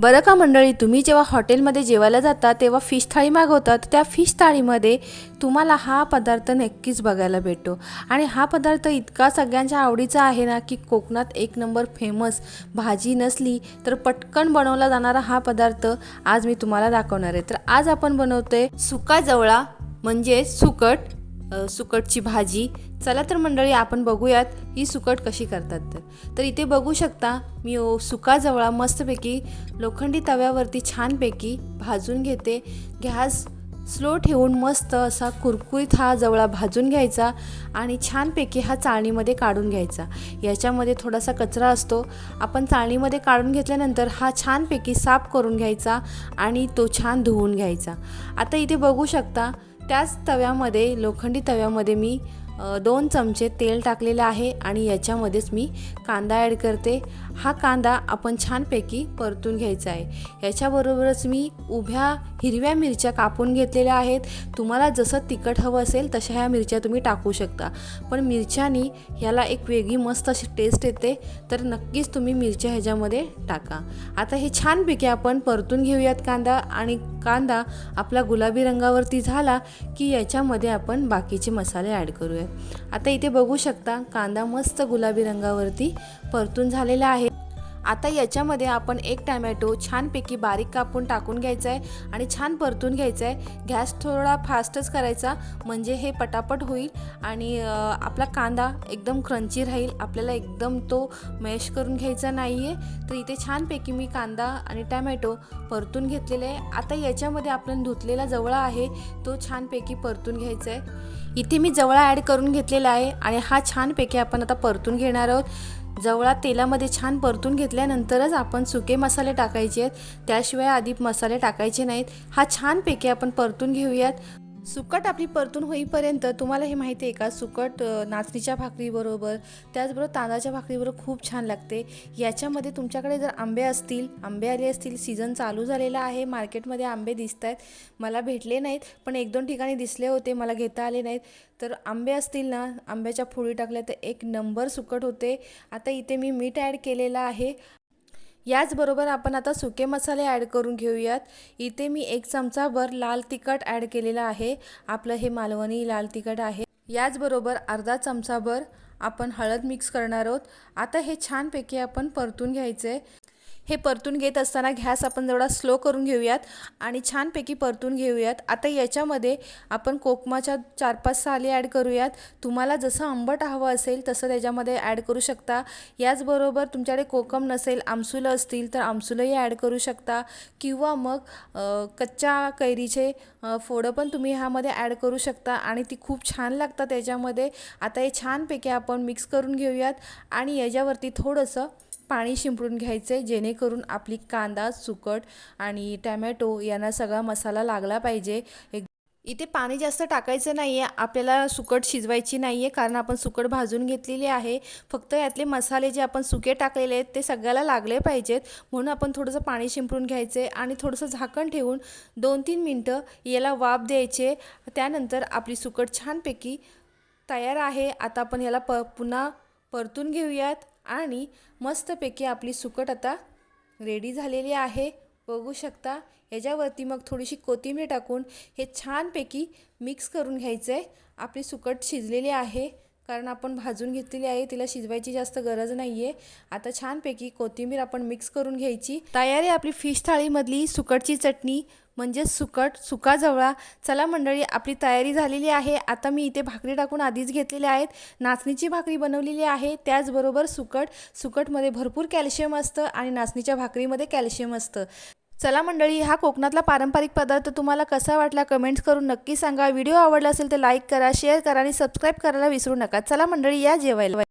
बरं का मंडळी तुम्ही जेव्हा हॉटेलमध्ये जेवायला जाता तेव्हा फिश थाळी मागवतात त्या फिश थाळीमध्ये तुम्हाला हा पदार्थ नक्कीच बघायला भेटतो. आणि हा पदार्थ इतका सगळ्यांच्या आवडीचा आहे ना की कोकणात एक नंबर फेमस भाजी नसली तर पटकन बनवला जाणारा हा पदार्थ आज मी तुम्हाला दाखवणार आहे. तर आज आपण बनवतोय सुका जवळा म्हणजे सुकट सुकटची भाजी. चला तर मंडळी आपण बघूयात ही सुकट कशी करतात तर. तर इथे बघू शकता मी ओ मस्तपैकी लोखंडी तव्यावरती छानपैकी भाजून घेते. गॅस स्लो ठेवून मस्त असा कुरकुरीत हा जवळा भाजून घ्यायचा आणि छानपैकी हा चाळणीमध्ये काढून घ्यायचा. याच्यामध्ये थोडासा कचरा असतो. आपण चाळणीमध्ये काढून घेतल्यानंतर हा छानपैकी साफ करून घ्यायचा आणि तो छान धुवून घ्यायचा. आता इथे बघू शकता त्याच तव्यामध्ये लोखंडी तव्यामध्ये मी दोन चमचे तेल टाकलेलं आहे आणि याच्यामध्येच मी कांदा ॲड करते. हा कांदा आपण छानपैकी परतून घ्यायचा आहे. याच्याबरोबरच मी उभ्या हिरव्या मिरच्या कापून घेतलेल्या आहेत. तुम्हाला जसं तिखट हवं असेल तशा ह्या मिरच्या तुम्ही टाकू शकता. पण मिरच्यानी ह्याला एक वेगळी मस्त अशी टेस्ट येते. तर नक्कीच तुम्ही मिरच्या ह्याच्यामध्ये टाका. आता हे छानपैकी आपण परतून घेऊयात कांदा आणि कांदा आपला गुलाबी रंगावरती झाला की याच्यामध्ये आपण बाकीचे मसाले ॲड करूया. आता इथे बघू शकता कांदा मस्त गुलाबी रंगावरती परतून झालेला आहे. आता याच्यामध्ये आपण एक टॅमॅटो छानपैकी बारीक कापून टाकून घ्यायचा आहे आणि छान परतून घ्यायचा आहे गॅस थोडा फास्टच करायचा म्हणजे हे पटापट होईल आणि आपला कांदा एकदम क्रंची राहील. आपल्याला एकदम तो मॅश करून घ्यायचा नाही आहे तर इथे छानपैकी मी कांदा आणि टॅमॅटो परतून घेतलेले आहे. आता याच्यामध्ये आपण धुतलेला जवळा आहे तो छानपैकी परतून घ्यायचा आहे इथे मी जवळा ॲड करून घेतलेला आहे आणि हा छानपैकी आपण आता परतून घेणार आहोत. जवळा तेलामध्ये छान परतून घेतल्यानंतरच आपण सुके मसाले टाकायचे आहेत. त्याशिवाय आधी मसाले टाकायचे नाहीत. हा छानपैकी आपण परतून घेऊयात. सुकट आपली परतून होईपर्यंत तुम्हाला हे माहिती आहे का? सुकट नाचणीच्या भाकरीबरोबर त्याचबरोबर तांदळाच्या भाकरीबरोबर खूप छान लागते. याच्यामध्ये तुमच्याकडे जर आंबे असतील आंबे आले असतील सीझन चालू झालेला आहे मार्केटमध्ये आंबे दिसत आहेत मला भेटले नाहीत पण एक दोन ठिकाणी दिसले होते मला घेता आले नाहीत. तर आंबे असतील ना आंब्याच्या फोडी टाकल्या तर एक नंबर सुकट होते. आता इथे मी मीठ ॲड केलेलं आहे. याचबरोबर आपण आता सुके मसाले ॲड करून घेऊयात. इथे मी एक चमचाभर लाल तिखट ॲड केलेलं आहे. आपलं हे मालवणी लाल तिखट आहे. याचबरोबर अर्धा चमचाभर आपण हळद मिक्स करणार आहोत. आता हे छानपैकी आपण परतून घ्यायचं. आहे हे परतून घेत असताना गॅस आपण जेवढा स्लो करून घेऊयात आणि छानपैकी परतून घेऊयात. आता याच्यामध्ये आपण कोकमाच्या चार पाच साली ॲड करूयात. तुम्हाला जसं आंबट हवं असेल तसं त्याच्यामध्ये ॲड करू शकता. याचबरोबर तुमच्याकडे कोकम नसेल आमसुलं असतील तर आमसुलंही ॲड करू शकता. किंवा मग कच्च्या कैरीचे फोडं पण तुम्ही ह्यामध्ये ॲड करू शकता आणि ती खूप छान लागतात त्याच्यामध्ये. आता हे छानपैकी आपण मिक्स करून घेऊयात आणि याच्यावरती थोडंसं पाणी शिंपडून घ्यायचे जेणेकरून आपली कांदा सुकट आणि टॅमॅटो यांना सगळा मसाला लागला पाहिजे. एक इथे पाणी जास्त टाकायचं नाही आहे आपल्याला सुकट शिजवायची नाही आहे कारण आपण सुकट भाजून घेतलेली आहे. फक्त यातले मसाले जे आपण सुके टाकलेले आहेत ते सगळ्याला लागले पाहिजेत. म्हणून आपण थोडंसं पाणी शिंपडून घ्यायचे आणि थोडंसं झाकण ठेवून दोन तीन मिनटं याला वाफ द्यायचे. त्यानंतर आपली सुकट छानपैकी तयार आहे. आता आपण याला प पुन्हा परतून घेऊयात. आणि मस्तपैकी आपली सुकट आता रेडी झालेली आहे. बघू शकता याच्यावरती मग थोडीशी कोथिंबीर टाकून हे छानपैकी मिक्स करून घ्यायचं आहे आपली सुकट शिजलेली आहे. कारण आपण भाजून घेतलेली आहे तिला शिजवायची जास्त गरज नाही आहे आता छानपैकी कोथिंबीर आपण मिक्स करून घ्यायची. तयार आहे आपली फिश थाळीमधली सुकटची चटणी म्हणजे सुकट सुका जवळा. चला मंडळी आपली तयारी झालेली आहे. आता मी इथे भाकरी टाकून आधीच घेतलेल्या आहेत. नाचणीची भाकरी बनवलेली आहे. त्याचबरोबर सुकट सुकटमध्ये भरपूर कॅल्शियम असतं आणि नाचणीच्या भाकरीमध्ये कॅल्शियम असतं. चला मंडळी हा कोकणातला पारंपरिक पदार्थ तुम्हाला कसा वाटला कमेंट्स करून नक्की सांगा. व्हिडिओ आवडला असेल तर लाईक करा शेअर करा आणि सबस्क्राईब करायला विसरू नका. चला मंडळी या जेवायला.